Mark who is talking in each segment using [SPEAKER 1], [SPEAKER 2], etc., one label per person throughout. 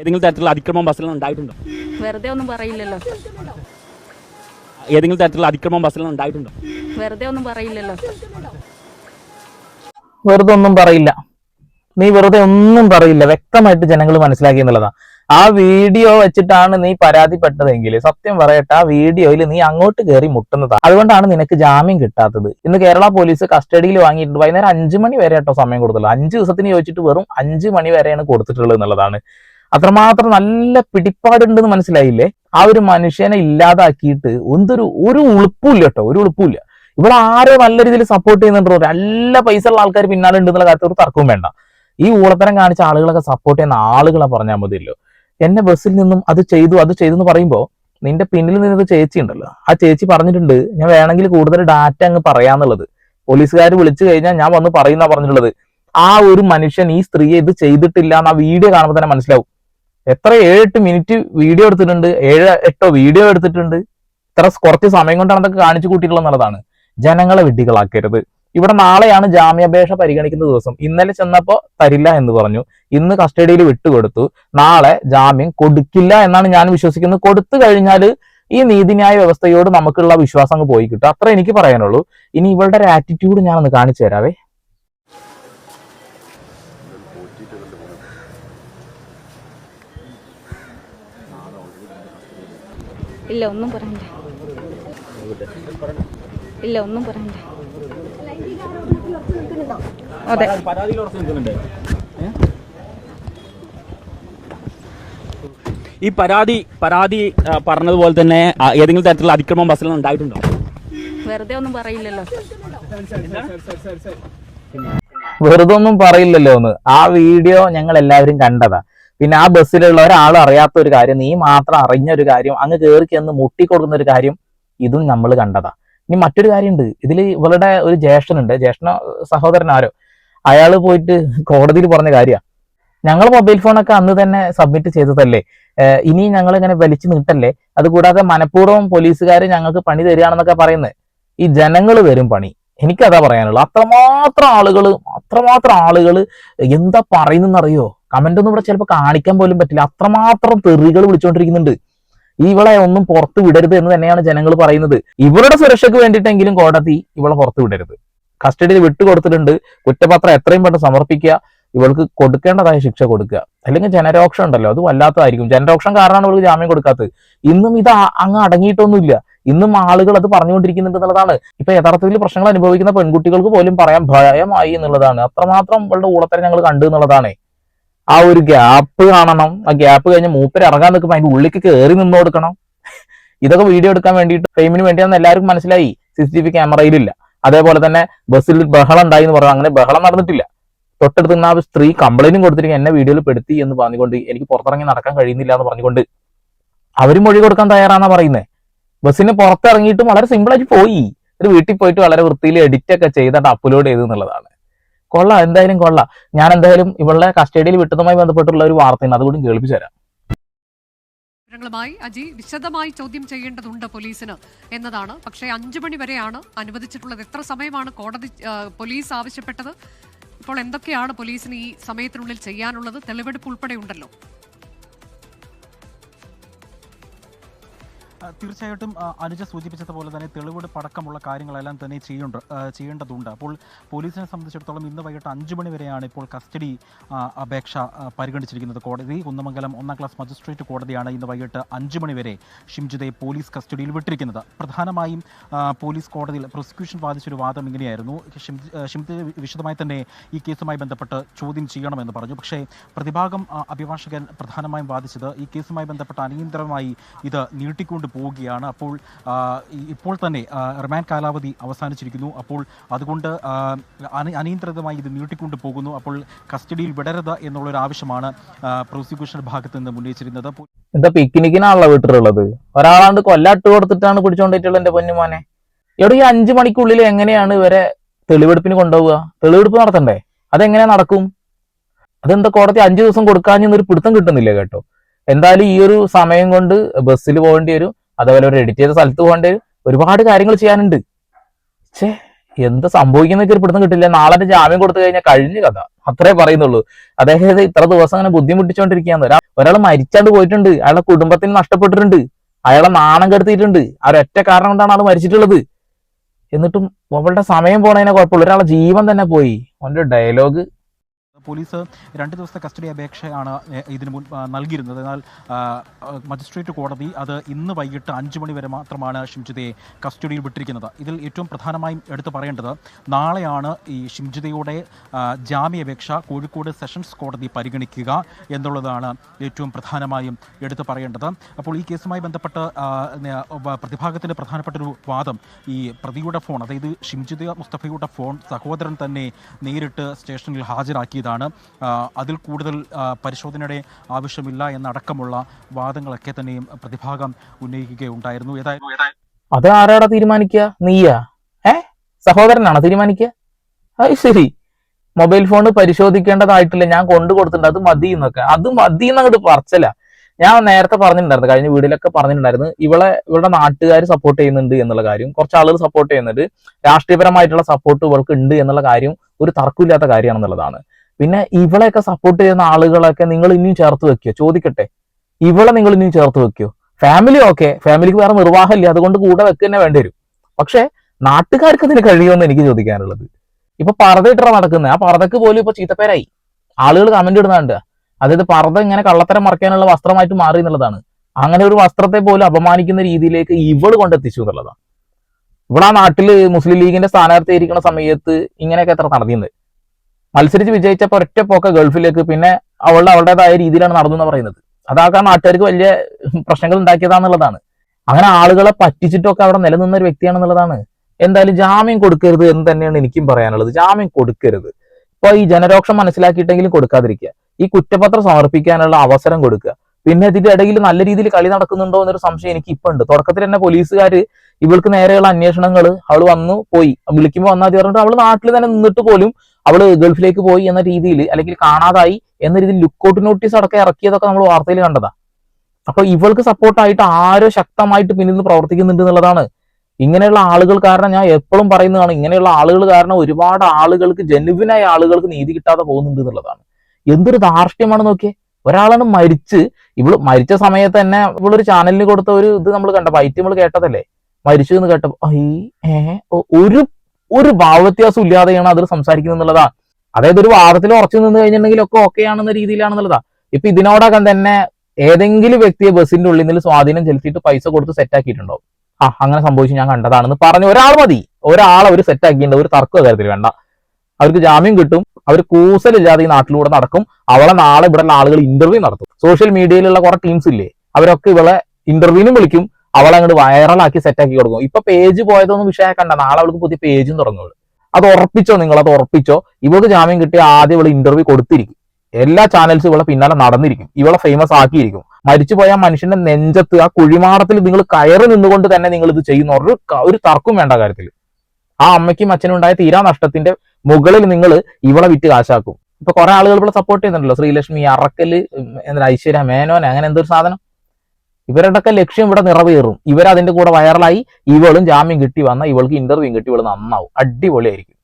[SPEAKER 1] ഏതെങ്കിലും തരത്തിലുള്ള അതിക്രമം ബസ്സിൽ ഉണ്ടായിട്ടുണ്ടോ?
[SPEAKER 2] വെറുതെ ഒന്നും പറയില്ലല്ലോ.
[SPEAKER 1] ഏതെങ്കിലും തരത്തിലുള്ള അതിക്രമം ബസ്സിൽ ഉണ്ടായിട്ടുണ്ടോ?
[SPEAKER 2] വെറുതെ ഒന്നും പറയില്ലല്ലോ.
[SPEAKER 3] വെറുതെ ഒന്നും പറയില്ല. നീ വെറുതെ ഒന്നും പറയില്ല. വ്യക്തമായിട്ട് ജനങ്ങൾ മനസ്സിലാക്കി എന്നുള്ളതാ. ആ വീഡിയോ വെച്ചിട്ടാണ് നീ പരാതിപ്പെട്ടതെങ്കിൽ സത്യം പറയട്ടെ ആ വീഡിയോയിൽ നീ അങ്ങോട്ട് കയറി മുട്ടുന്നതാ. അതുകൊണ്ടാണ് നിനക്ക് ജാമ്യം കിട്ടാത്തത്. ഇന്ന് കേരള പോലീസ് കസ്റ്റഡിയിൽ വാങ്ങിയിട്ടുണ്ട്. വൈകുന്നേരം അഞ്ചു മണി വരെ കേട്ടോ സമയം കൊടുത്തുള്ളൂ. അഞ്ച് ദിവസത്തിന് ചോദിച്ചിട്ട് വെറും അഞ്ചു മണി വരെയാണ് കൊടുത്തിട്ടുള്ളത് എന്നുള്ളതാണ്. അത്രമാത്രം നല്ല പിടിപ്പാടുണ്ടെന്ന് മനസ്സിലായില്ലേ? ആ ഒരു മനുഷ്യനെ ഇല്ലാതാക്കിയിട്ട് എന്തൊരു ഒരു ഉളുപ്പില്ല കേട്ടോ ഒരു ഉളുപ്പില്ല ഇവിടെ ആരോ നല്ല രീതിയിൽ സപ്പോർട്ട് ചെയ്യുന്നുണ്ടോ നല്ല പൈസ ഉള്ള ആൾക്കാർ പിന്നാലെ ഉണ്ട് എന്നുള്ള കാര്യത്തിൽ ഒരു തർക്കവും വേണ്ട. ഈ ഊളത്തരം കാണിച്ച ആളുകളൊക്കെ സപ്പോർട്ട് ചെയ്യുന്ന ആളുകളെ പറഞ്ഞാൽ മതിയല്ലോ. എന്നെ ബസ്സിൽ നിന്നും അത് ചെയ്തു അത് ചെയ്തു എന്ന് പറയുമ്പോൾ നിന്റെ പിന്നിൽ നിന്നത് ചേച്ചി ഉണ്ടല്ലോ. ആ ചേച്ചി പറഞ്ഞിട്ടുണ്ട് ഞാൻ വേണമെങ്കിൽ കൂടുതൽ ഡാറ്റ അങ്ങ് പറയാന്നുള്ളത്. പോലീസുകാർ വിളിച്ചു കഴിഞ്ഞാൽ ഞാൻ വന്ന് പറയുന്ന പറഞ്ഞിട്ടുള്ളത്. ആ ഒരു മനുഷ്യൻ ഈ സ്ത്രീയെ ഇത് ചെയ്തിട്ടില്ല എന്ന് ആ വീഡിയോ കാണുമ്പോൾ തന്നെ മനസ്സിലാവും. എത്ര ഏഴെട്ട് മിനിറ്റ് വീഡിയോ എടുത്തിട്ടുണ്ട്? ഏഴ് എട്ടോ വീഡിയോ എടുത്തിട്ടുണ്ട്? ഇത്ര കുറച്ച് സമയം കൊണ്ടാണ് അതൊക്കെ കാണിച്ചു കൂട്ടിയിട്ടുള്ളത് എന്നുള്ളതാണ്. ജനങ്ങളെ വിഡ്ഢികളാക്കരുത്. ഇവിടെ നാളെയാണ് ജാമ്യാപേക്ഷ പരിഗണിക്കുന്ന ദിവസം. ഇന്നലെ ചെന്നപ്പോ തരില്ല എന്ന് പറഞ്ഞു. ഇന്ന് കസ്റ്റഡിയിൽ വിട്ടുകൊടുത്തു. നാളെ ജാമ്യം കൊടുക്കില്ല എന്നാണ് ഞാൻ വിശ്വസിക്കുന്നത്. കൊടുത്തു കഴിഞ്ഞാൽ ഈ നീതിന്യായ വ്യവസ്ഥയോട് നമുക്കുള്ള വിശ്വാസം അങ്ങ് പോയി കിട്ടും. അത്ര എനിക്ക് പറയാനുള്ളൂ. ഇനി ഇവളുടെ ഒരു ആറ്റിറ്റ്യൂഡ് ഞാനൊന്ന് കാണിച്ചു തരാവേ.
[SPEAKER 2] ഇല്ല ഒന്നും പറയണ്ട. ഇല്ല ഒന്നും പറയണ്ട. അതെ.
[SPEAKER 1] ഈ പരാതി പരാതി പറഞ്ഞതുപോലെ തന്നെ ഏതെങ്കിലും തരത്തിലുള്ള അതിക്രമം ബസ്സിൽ ഉണ്ടായിട്ടുണ്ടോ?
[SPEAKER 2] വെറുതെ ഒന്നും പറയില്ലല്ലോ.
[SPEAKER 3] വെറുതെ ഒന്നും പറയില്ലല്ലോ എന്ന്. ആ വീഡിയോ ഞങ്ങൾ എല്ലാവരും കണ്ടതാ. പിന്നെ ആ ബസ്സിലുള്ള ഒരാൾ അറിയാത്ത ഒരു കാര്യം നീ മാത്രം അറിഞ്ഞ ഒരു കാര്യം അങ്ങ് കയറി ചെന്ന് മുട്ടിക്കൊടുക്കുന്ന ഒരു കാര്യം ഇതും നമ്മൾ കണ്ടതാ. ഇനി മറ്റൊരു കാര്യമുണ്ട്. ഇതിൽ ഇവളുടെ ഒരു ജ്യേഷ്ഠനുണ്ട്. ജ്യേഷ്ഠന സഹോദരൻ ആരോ? അയാൾ പോയിട്ട് കോടതിയിൽ പറഞ്ഞ കാര്യമാണ് ഞങ്ങൾ മൊബൈൽ ഫോണൊക്കെ അന്ന് തന്നെ സബ്മിറ്റ് ചെയ്തതല്ലേ? ഇനി ഞങ്ങൾ ഇങ്ങനെ വലിച്ചു നീട്ടല്ലേ? അതുകൂടാതെ മനഃപൂർവം പോലീസുകാർ ഞങ്ങൾക്ക് പണി തരികയാണെന്നൊക്കെ പറയുന്നത് ഈ ജനങ്ങൾ തരും പണി. എനിക്കതാ പറയാനുള്ളത് അത്രമാത്രം ആളുകൾ അത്രമാത്രം ആളുകൾ എന്താ പറയുന്നറിയോ കമന്റ് ഒന്നും ഇവിടെ ചിലപ്പോൾ കാണിക്കാൻ പോലും പറ്റില്ല. അത്രമാത്രം തെറികൾ വിളിച്ചുകൊണ്ടിരിക്കുന്നുണ്ട് ഇവളെ ഒന്നും പുറത്ത് വിടരുത് എന്ന് തന്നെയാണ് ജനങ്ങൾ പറയുന്നത്. ഇവരുടെ സുരക്ഷയ്ക്ക് വേണ്ടിയിട്ടെങ്കിലും കോടതി ഇവളെ പുറത്ത് വിടരുത്. കസ്റ്റഡിയിൽ വിട്ടുകൊടുത്തിട്ടുണ്ട്. കുറ്റപത്രം എത്രയും പെട്ടെന്ന് സമർപ്പിക്കുക. ഇവൾക്ക് കൊടുക്കേണ്ടതായ ശിക്ഷ കൊടുക്കുക. അല്ലെങ്കിൽ ജനരോക്ഷം ഉണ്ടല്ലോ അത് വല്ലാത്തതായിരിക്കും. ജനരോക്ഷം കാരണമാണ് ഇവൾക്ക് ജാമ്യം കൊടുക്കാത്തത്. ഇന്നും ഇത് അങ്ങ് അടങ്ങിയിട്ടൊന്നുമില്ല. ഇന്നും ആളുകൾ അത് പറഞ്ഞുകൊണ്ടിരിക്കുന്നുണ്ട് എന്നുള്ളതാണ്. ഇപ്പൊ യഥാർത്ഥത്തിൽ പ്രശ്നങ്ങൾ അനുഭവിക്കുന്ന പെൺകുട്ടികൾക്ക് പോലും പറയാൻ ഭയമായി എന്നുള്ളതാണ്. അത്രമാത്രം ഇവളുടെ ഊളത്തരം ഞങ്ങൾ കണ്ടു എന്നുള്ളതാണ്. ആ ഒരു ഗ്യാപ്പ് കാണണം. ആ ഗ്യാപ്പ് കഴിഞ്ഞ് മൂപ്പര് ഇറങ്ങാൻ നിൽക്കുമ്പോൾ അതിന്റെ ഉള്ളിലേക്ക് കയറി നിന്ന് കൊടുക്കണം. ഇതൊക്കെ വീഡിയോ എടുക്കാൻ വേണ്ടിയിട്ട് ഫെയിമിന് വേണ്ടിയാണെന്ന് എല്ലാവർക്കും മനസ്സിലായി. സി സി ടി വി ക്യാമറയിലില്ല അതേപോലെ തന്നെ ബസ്സിൽ ബഹളം ഉണ്ടായി എന്ന് പറഞ്ഞു അങ്ങനെ ബഹളം നടന്നിട്ടില്ല. തൊട്ടടുത്ത് നിന്ന് ആ സ്ത്രീ കംപ്ലൈന്റും കൊടുത്തിരിക്കും എന്നെ വീഡിയോയിൽ പെടുത്തി എന്ന് പറഞ്ഞുകൊണ്ട് എനിക്ക് പുറത്തിറങ്ങി നടക്കാൻ കഴിയുന്നില്ല എന്ന് പറഞ്ഞുകൊണ്ട്. അവരും മൊഴി കൊടുക്കാൻ തയ്യാറാണ് പറയുന്നത് ബസ്സിന് പുറത്തിറങ്ങിയിട്ട് വളരെ സിമ്പിൾ ആയിട്ട് പോയി. ഒരു വീട്ടിൽ പോയിട്ട് വളരെ വൃത്തിയിൽ എഡിറ്റ് ഒക്കെ ചെയ്തിട്ട് അപ്ലോഡ് ചെയ്തു എന്നുള്ളതാണ്. കൊള്ളാം എന്തായാലും കൊള്ളാം. ഞാൻ എന്തായാലും ഇവളുടെ കസ്റ്റഡിയിൽ വിട്ടതുമായി ബന്ധപ്പെട്ടുള്ള ഒരു വാർത്തയാണ് അതുകൂടി കേൾപ്പിച്ചു തരാം.
[SPEAKER 4] വിവരങ്ങളുമായി അജി വിശദമായി ചോദ്യം ചെയ്യേണ്ടതുണ്ട് പോലീസിന് എന്നതാണ്. പക്ഷേ അഞ്ചു മണി വരെയാണ് അനുവദിച്ചിട്ടുള്ളത്. എത്ര സമയമാണ് കോടതി പോലീസ് ആവശ്യപ്പെട്ടത്? ഇപ്പോൾ എന്തൊക്കെയാണ് പോലീസിന് ഈ സമയത്തിനുള്ളിൽ ചെയ്യാനുള്ളത്? തെളിവെടുപ്പ് ഉൾപ്പെടെ ഉണ്ടല്ലോ
[SPEAKER 5] തീർച്ചയായിട്ടും അനുജ സൂചിപ്പിച്ചതുപോലെ തന്നെ തെളിവെടുപ്പ് അടക്കമുള്ള കാര്യങ്ങളെല്ലാം തന്നെ ചെയ്യേണ്ട ചെയ്യേണ്ടതുണ്ട്. അപ്പോൾ പോലീസിനെ സംബന്ധിച്ചിടത്തോളം ഇന്ന് വൈകിട്ട് അഞ്ച് മണി വരെയാണ് ഇപ്പോൾ കസ്റ്റഡി അപേക്ഷ പരിഗണിച്ചിരിക്കുന്നത്. കോടതി കുന്നമംഗലം ഒന്നാം ക്ലാസ് മജിസ്ട്രേറ്റ് കോടതിയാണ് ഇന്ന് വൈകിട്ട് അഞ്ച് മണി വരെ ഷിംജിതയെ പോലീസ് കസ്റ്റഡിയിൽ വിട്ടിരിക്കുന്നത്. പ്രധാനമായും പോലീസ് കോടതിയിൽ പ്രോസിക്യൂഷൻ വാദിച്ചൊരു വാദം ഇങ്ങനെയായിരുന്നു. ഷിംജി- വിശദമായി തന്നെ ഈ കേസുമായി ബന്ധപ്പെട്ട് ചോദ്യം ചെയ്യണമെന്ന് പറഞ്ഞു. പക്ഷേ പ്രതിഭാഗം അഭിഭാഷകൻ പ്രധാനമായും വാദിച്ചത് ഈ കേസുമായി ബന്ധപ്പെട്ട് അനിയന്ത്രമായി ഇത് നീട്ടിക്കൊണ്ട് പോവുകയാണ്. അപ്പോൾ ഇപ്പോൾ തന്നെ റിമാൻഡ് കാലാവധി അവസാനിച്ചിരിക്കുന്നു. അപ്പോൾ അതുകൊണ്ട് അനിയന്ത്രിതമായി ഇത് നീട്ടിക്കൊണ്ട് പോകുന്നു. അപ്പോൾ കസ്റ്റഡിയിൽ വിടരുത് എന്നുള്ളൊരു ആവശ്യമാണ് പ്രോസിക്യൂഷന്റെ ഭാഗത്ത് നിന്ന് ഉന്നയിച്ചിരുന്നത്.
[SPEAKER 3] എന്താ പിക്നിക്കിനാണല്ലോ വീട്ടിലുള്ളത് ഒരാളാണ്ട് കൊല്ലാട്ട് കൊടുത്തിട്ടാണ് പിടിച്ചോണ്ടിട്ടുള്ളത് എന്റെ പൊന്നുമാനെ എവിടെ ഈ അഞ്ചു മണിക്കുള്ളിൽ എങ്ങനെയാണ് ഇവരെ തെളിവെടുപ്പിന് കൊണ്ടുപോവുക? തെളിവെടുപ്പ് നടത്തണ്ടേ? അതെങ്ങനെ നടക്കും? അതെന്താ കോടതി അഞ്ചു ദിവസം കൊടുക്കാഞ്ഞൊരു പിടുത്തം കിട്ടുന്നില്ല കേട്ടോ? എന്തായാലും ഈ ഒരു സമയം കൊണ്ട് ബസ്സിൽ പോകേണ്ടി വരും. അതേപോലെ ഒരു എഡിറ്റ് ചെയ്ത സ്ഥലത്ത് പോകാണ്ട് ഒരുപാട് കാര്യങ്ങൾ ചെയ്യാനുണ്ട്. ഛേ എന്ത് സംഭവിക്കുന്ന ഒരു കിട്ടില്ല. നാളെ ജാമ്യം കൊടുത്തു കഴിഞ്ഞാൽ കഴിഞ്ഞ കഥ. അത്രേ പറയുന്നുള്ളൂ. അദ്ദേഹം ഇത്ര ദിവസം അങ്ങനെ ബുദ്ധിമുട്ടിച്ചോണ്ടിരിക്കുകയാണ്. ഒരാൾ ഒരാൾ മരിച്ചാണ്ട് പോയിട്ടുണ്ട്. അയാളുടെ കുടുംബത്തിന് നഷ്ടപ്പെട്ടിട്ടുണ്ട്. അയാളെ നാണം കെടുത്തിയിട്ടുണ്ട്. ആ ഒരൊറ്റ കാരണം കൊണ്ടാണ് ആൾ മരിച്ചിട്ടുള്ളത്. എന്നിട്ടും അവളുടെ സമയം പോണതിനെ കുഴപ്പമില്ല. ഒരാളെ ജീവൻ തന്നെ പോയി. അവന്റെ ഡയലോഗ്
[SPEAKER 5] പോലീസ് രണ്ട് ദിവസത്തെ കസ്റ്റഡി അപേക്ഷയാണ് ഇതിന് മുൻ നൽകിയിരുന്നത്. എന്നാൽ മജിസ്ട്രേറ്റ് കോടതി അത് ഇന്ന് വൈകിട്ട് അഞ്ച് മണി വരെ മാത്രമാണ് ഷിംജിതയെ കസ്റ്റഡിയിൽ വിട്ടിരിക്കുന്നത്. ഇതിൽ ഏറ്റവും പ്രധാനമായും എടുത്തു പറയേണ്ടത് നാളെയാണ് ഈ ഷിംജിതയുടെ ജാമ്യാപേക്ഷ കോഴിക്കോട് സെഷൻസ് കോടതി പരിഗണിക്കുക എന്നുള്ളതാണ് ഏറ്റവും പ്രധാനമായും എടുത്തു പറയേണ്ടത്. അപ്പോൾ ഈ കേസുമായി ബന്ധപ്പെട്ട് പ്രതിഭാഗത്തിന്റെ പ്രധാനപ്പെട്ടൊരു വാദം ഈ പ്രതിയുടെ ഫോൺ അതായത് ഷിംജിത മുസ്തഫയുടെ ഫോൺ സഹോദരൻ തന്നെ നേരിട്ട് സ്റ്റേഷനിൽ ഹാജരാക്കിയതാണ്. ആ, അതിൽ കൂടുതൽ പരിശോധനയുടെ ആവശ്യമില്ല എന്നടക്കമുള്ള വാദങ്ങളൊക്കെ തന്നെയും പ്രതിഭാഗം ഉന്നയിക്കുകയുണ്ടായിരുന്നു.
[SPEAKER 3] അത് ആരാടാ തീരുമാനിക്കുക? നീയാ? ഏ? സഹോദരനാണോ തീരുമാനിക്കുക? അത് ശരി. മൊബൈൽ ഫോൺ പരിശോധിക്കേണ്ടതായിട്ടില്ല. ഞാൻ കൊണ്ടു കൊടുത്തിട്ടുണ്ട്. അത് മതി എന്നൊക്കെ. അത് മതി എന്നങ്ങോട്ട് പറച്ചല്ല ഞാൻ നേരത്തെ പറഞ്ഞിട്ടുണ്ടായിരുന്നു. കഴിഞ്ഞ വീഡിയോയിലൊക്കെ പറഞ്ഞിട്ടുണ്ടായിരുന്നു. ഇവളെ ഇവളുടെ നാട്ടുകാർ സപ്പോർട്ട് ചെയ്യുന്നുണ്ട് എന്നുള്ള കാര്യം. കുറച്ച് ആളുകൾ സപ്പോർട്ട് ചെയ്യുന്നുണ്ട്. രാഷ്ട്രീയപരമായിട്ടുള്ള സപ്പോർട്ട് ഇവൾക്ക് ഉണ്ട് എന്നുള്ള കാര്യം ഒരു തർക്കമില്ലാത്ത കാര്യമാണെന്നുള്ളതാണ്. പിന്നെ ഇവളെയൊക്കെ സപ്പോർട്ട് ചെയ്യുന്ന ആളുകളൊക്കെ നിങ്ങൾ ഇനിയും ചേർത്ത് വെക്കോ ചോദിക്കട്ടെ. ഇവളെ നിങ്ങൾ ഇനിയും ചേർത്ത് വെക്കോ ഫാമിലി ഓക്കെ ഫാമിലിക്ക് വേറെ നിർവാഹമില്ല അതുകൊണ്ട് കൂടെ വെക്കുക തന്നെ വേണ്ടി വരും. പക്ഷെ നാട്ടുകാർക്ക് അതിന് കഴിയുമെന്ന് എനിക്ക് ചോദിക്കാനുള്ളത്. ഇപ്പൊ പറത ഇട്ടാ നടക്കുന്നത് ആ പറതക്ക് പോലും ഇപ്പൊ ചീത്തപ്പേരായി. ആളുകൾ കമന്റ് ഇടുന്നുണ്ട്. അതായത് പറത ഇങ്ങനെ കള്ളത്തരം മറക്കാനുള്ള വസ്ത്രമായിട്ട് മാറി എന്നുള്ളതാണ്. അങ്ങനെ ഒരു വസ്ത്രത്തെ പോലും അപമാനിക്കുന്ന രീതിയിലേക്ക് ഇവൾ കൊണ്ടെത്തിച്ചു എന്നുള്ളതാണ്. ഇവിടെ ആ നാട്ടിൽ മുസ്ലിം ലീഗിന്റെ സ്ഥാനാർത്ഥി ഇരിക്കുന്ന സമയത്ത് ഇങ്ങനെയൊക്കെ എത്ര നടന്നിരുന്നത്? മത്സരിച്ച് വിജയിച്ചപ്പോ ഒറ്റ പോക്ക ഗൾഫിലേക്ക് പിന്നെ അവളുടെ അവളുടേതായ രീതിയിലാണ് നടന്നു പറയുന്നത്. ആ നാട്ടുകാർക്ക് വലിയ പ്രശ്നങ്ങൾ ഉണ്ടാക്കിയതാന്നുള്ളതാണ്. അങ്ങനെ ആളുകളെ പറ്റിച്ചിട്ടൊക്കെ അവിടെ നിലനിന്ന ഒരു വ്യക്തിയാണെന്നുള്ളതാണ്. എന്തായാലും ജാമ്യം കൊടുക്കരുത് എന്ന് തന്നെയാണ് എനിക്കും പറയാനുള്ളത്. ജാമ്യം കൊടുക്കരുത്. ഇപ്പൊ ഈ ജനരോക്ഷം മനസ്സിലാക്കിയിട്ടെങ്കിലും കൊടുക്കാതിരിക്കുക. ഈ കുറ്റപത്രം സമർപ്പിക്കാനുള്ള അവസരം കൊടുക്കുക. പിന്നെ ഇതിന്റെ ഇടയിൽ നല്ല രീതിയിൽ കളി നടക്കുന്നുണ്ടോ എന്നൊരു സംശയം എനിക്ക് ഇപ്പൊ ഉണ്ട് തുടക്കത്തിൽ തന്നെ പോലീസുകാർ ഇവൾക്ക് നേരെയുള്ള അന്വേഷണങ്ങൾ അവൾ വന്നു പോയി. വിളിക്കുമ്പോൾ വന്നാൽ മതി പറഞ്ഞിട്ട് അവൾ നാട്ടിൽ തന്നെ നിന്നിട്ട് പോലും അവൾ ഗൾഫിലേക്ക് പോയി എന്ന രീതിയിൽ അല്ലെങ്കിൽ കാണാതായി എന്ന രീതിയിൽ ലുക്കൗട്ട് നോട്ടീസ് അടക്കം ഇറക്കിയതൊക്കെ നമ്മൾ വാർത്തയിൽ കണ്ടതാ. അപ്പൊ ഇവൾക്ക് സപ്പോർട്ടായിട്ട് ആരോ ശക്തമായിട്ട് പിന്നിൽ നിന്ന് പ്രവർത്തിക്കുന്നുണ്ട് എന്നുള്ളതാണ്. ഇങ്ങനെയുള്ള ആളുകൾ കാരണം ഞാൻ എപ്പോഴും പറയുന്നതാണ് ഇങ്ങനെയുള്ള ആളുകൾ കാരണം ഒരുപാട് ആളുകൾക്ക് ജനുവിനായ ആളുകൾക്ക് നീതി കിട്ടാതെ പോകുന്നുണ്ട് എന്നുള്ളതാണ്. എന്തൊരു ധാർഷ്ട്യമാണ് നോക്കിയേ. ഒരാളാണ് മരിച്ച് ഇവൾ മരിച്ച സമയത്ത് തന്നെ ഇവളൊരു ചാനലിന് കൊടുത്ത ഒരു ഇത് നമ്മൾ കണ്ടപ്പോ ഐറ്റം നമ്മൾ കേട്ടതല്ലേ? മരിച്ചു എന്ന് കേട്ടപ്പോ ഏ ഒരു ഒരു ഭാവവ്യത്യാസം ഇല്ലാതെയാണ് അതിൽ സംസാരിക്കുന്നത് അതായത് ഒരു വാദത്തിൽ ഉറച്ചു നിന്ന് കഴിഞ്ഞിട്ടുണ്ടെങ്കിൽ ഒക്കെ ഓക്കെ ആണെന്ന രീതിയിലാണെന്നുള്ളതാ ഇപ്പൊ ഇതിനോടകം തന്നെ ഏതെങ്കിലും വ്യക്തിയെ ബസ്സിന്റെ ഉള്ളിൽ നിന്ന് സ്വാധീനം ചെലുത്തിയിട്ട് പൈസ കൊടുത്ത് സെറ്റ് ആക്കിയിട്ടുണ്ടോ? ആ അങ്ങനെ സംഭവിച്ചു ഞാൻ കണ്ടതാണെന്ന് പറഞ്ഞ ഒരാൾ മതി. ഒരാൾ അവർ സെറ്റ് ആക്കിയിട്ടുണ്ട്. ഒരു തർക്കം കാര്യത്തിൽ വേണ്ട. അവർക്ക് ജാമ്യം കിട്ടും. അവർ കൂസലില്ലാതെ ഈ നാട്ടിലൂടെ നടക്കും. അവളെ നാളെ ഇവിടെ ആളുകൾ ഇന്റർവ്യൂ നടത്തും. സോഷ്യൽ മീഡിയയിലുള്ള കുറെ ടീംസ് ഇല്ലേ? അവരൊക്കെ ഇവളെ ഇന്റർവ്യൂവിനും വിളിക്കും. അവളെ അങ്ങോട്ട് വൈറലാക്കി സെറ്റാക്കി കൊടുക്കും. ഇപ്പൊ പേജ് പോയതൊന്നും വിഷയമാക്കണ്ട നാളെ അവൾക്ക് പുതിയ പേജും തുടങ്ങും അത് ഉറപ്പിച്ചോ നിങ്ങൾ? അത് ഉറപ്പിച്ചോ? ഇവൾക്ക് ജാമ്യം കിട്ടിയ ആദ്യം ഇവൾ ഇന്റർവ്യൂ കൊടുത്തിരിക്കും. എല്ലാ ചാനൽസും ഇവളെ പിന്നാലെ നടന്നിരിക്കും. ഇവളെ ഫേമസ് ആക്കിയിരിക്കും. മരിച്ചുപോയ പോയ മനുഷ്യന്റെ നെഞ്ചത്ത് ആ കുഴിമാടത്തിൽ നിങ്ങൾ കയറി നിന്നുകൊണ്ട് തന്നെ നിങ്ങൾ ഇത് ചെയ്യുന്ന ഒരു ഒരു തർക്കം വേണ്ട കാര്യത്തിൽ ആ അമ്മയ്ക്കും അച്ഛനും ഉണ്ടായ തീരാ നഷ്ടത്തിന്റെ മുകളിൽ നിങ്ങൾ ഇവളെ വിറ്റ് കാശാക്കും. ഇപ്പൊ കുറെ ആളുകൾ ഇവിടെ സപ്പോർട്ട് ചെയ്യുന്നുണ്ടല്ലോ. ശ്രീലക്ഷ്മി അറക്കൽ എന്താ ഐശ്വര്യ മേനോൻ അങ്ങനെ എന്തൊരു സാധനം? ഇവരുടെയൊക്കെ ലക്ഷ്യം ഇവിടെ നിറവേറും. ഇവരതിന്റെ കൂടെ വൈറലായി ഇവളും ജാമ്യം കിട്ടി വന്ന ഇവൾക്ക് ഇന്റർവ്യൂ കിട്ടി ഇവൾ നന്നാവും. അടിപൊളിയായിരിക്കും.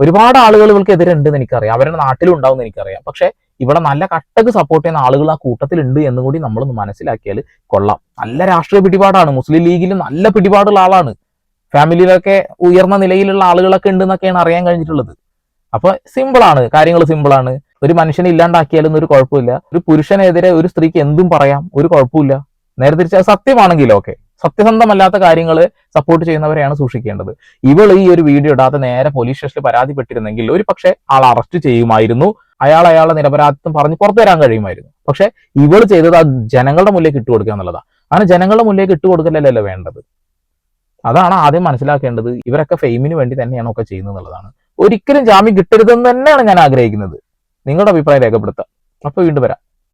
[SPEAKER 3] ഒരുപാട് ആളുകൾ ഇവൾക്ക് എതിരെ ഉണ്ടെന്ന് എനിക്കറിയാം. അവരുടെ നാട്ടിലും ഉണ്ടാവും എനിക്കറിയാം. പക്ഷെ ഇവിടെ നല്ല കട്ടക്ക് സപ്പോർട്ട് ചെയ്യുന്ന ആളുകൾ ആ കൂട്ടത്തിലുണ്ട് എന്നുകൂടി നമ്മളൊന്ന് മനസ്സിലാക്കിയാൽ കൊള്ളാം. നല്ല രാഷ്ട്രീയ പിടിപാടാണ്. മുസ്ലിം ലീഗിൽ നല്ല പിടിപാടുള്ള ആളാണ്. ഫാമിലിയിലൊക്കെ ഉയർന്ന നിലയിലുള്ള ആളുകളൊക്കെ ഉണ്ടെന്നൊക്കെയാണ് അറിയാൻ കഴിഞ്ഞിട്ടുള്ളത്. അപ്പൊ സിമ്പിളാണ് കാര്യങ്ങൾ സിമ്പിളാണ് ഒരു മനുഷ്യനെ ഇല്ലാണ്ടാക്കിയാലൊന്നും ഒരു കുഴപ്പമില്ല. ഒരു പുരുഷനെതിരെ ഒരു സ്ത്രീക്ക് എന്തും പറയാം. ഒരു കുഴപ്പമില്ല. നേരെ തിരിച്ച് സത്യമാണെങ്കിലും ഓക്കെ സത്യസന്ധമല്ലാത്ത കാര്യങ്ങൾ സപ്പോർട്ട് ചെയ്യുന്നവരെയാണ് സൂക്ഷിക്കേണ്ടത്. ഇവൾ ഈ ഒരു വീഡിയോ ഇടാതെ നേരെ പോലീസ് സ്റ്റേഷനിൽ പരാതിപ്പെട്ടിരുന്നെങ്കിൽ ഒരു പക്ഷേ ആൾ അറസ്റ്റ് ചെയ്യുമായിരുന്നു. അയാൾ അയാളെ നിരപരാധിത്വം പറഞ്ഞ് പുറത്തു വരാൻ കഴിയുമായിരുന്നു. പക്ഷെ ഇവൾ ചെയ്തത് ആ ജനങ്ങളുടെ മുന്നിലേക്ക് ഇട്ടുകൊടുക്കുക എന്നുള്ളതാണ് അങ്ങനെ ജനങ്ങളുടെ മുന്നിലേക്ക് ഇട്ടുകൊടുക്കലല്ലല്ലോ വേണ്ടത്. അതാണ് ആദ്യം മനസ്സിലാക്കേണ്ടത്. ഇവരൊക്കെ ഫെയിമിന് വേണ്ടി തന്നെയാണ് ഒക്കെ ചെയ്യുന്നത് എന്നുള്ളതാണ്. ഒരിക്കലും ജാമ്യം കിട്ടരുതെന്ന് തന്നെയാണ് ഞാൻ ആഗ്രഹിക്കുന്നത്. നിങ്ങളുടെ അഭിപ്രായം രേഖപ്പെടുത്താം. അപ്പൊ വീണ്ടും വരാം.